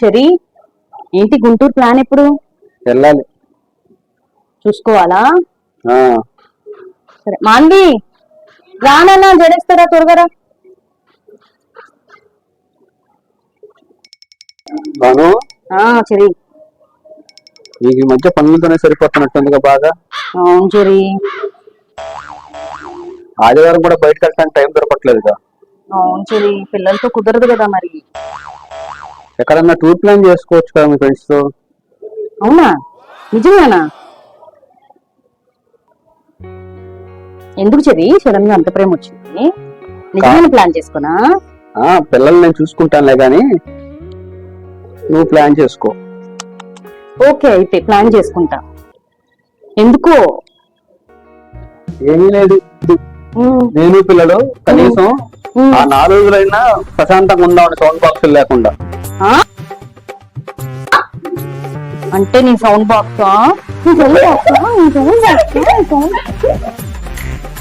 సరే ఏంటి గుంటూరు ప్లాన్ ఎప్పుడు? వెళ్ళాలి. చూసుకోవాలా? ఆ, సరే. మాంది రానన్నా జడేస్తారా త్వరగా రా. భాను ఆ సరే నీకు ఈ మధ్య పనులతోనే సరిపోతున్నట్టుందిగా బాగా. అవును సరే ఆదివారం కూడా బయటకు వెళ్ళడానికి టైం దొరకట్లేదుగా. అవును సరే పిల్లలతో కుదరదు కదా మరి. ఎక్కడన్నా టూర్ ప్లాన్ చేసుకోవచ్చు కదా మీ ఫ్రెండ్స్తో? అవునా? నిజమేనా? ఎందుకు చెవి సడన్గా అంత ప్రేమ వచ్చింది. నిజమైన ప్లాన్ చేసుకున్నా ఆ పిల్లల్ని నేను చూసుకుంటానులే గాని నువ్వు ప్లాన్ చేసుకో. ఓకే అయితే ప్లాన్ చేసుకుంటా. ఎందుకో? ఏమీ లేదు. నేను పిల్లలు కనీసం. ఆ నాలుగు రోజులైనా ప్రశాంతంగా ఉందామని సౌండ్ బాక్స్ లేకుండా. అంటే నీ సౌండ్ బాక్స్ నీ సౌండ్ బాక్స్ నీ సౌండ్ బాక్స్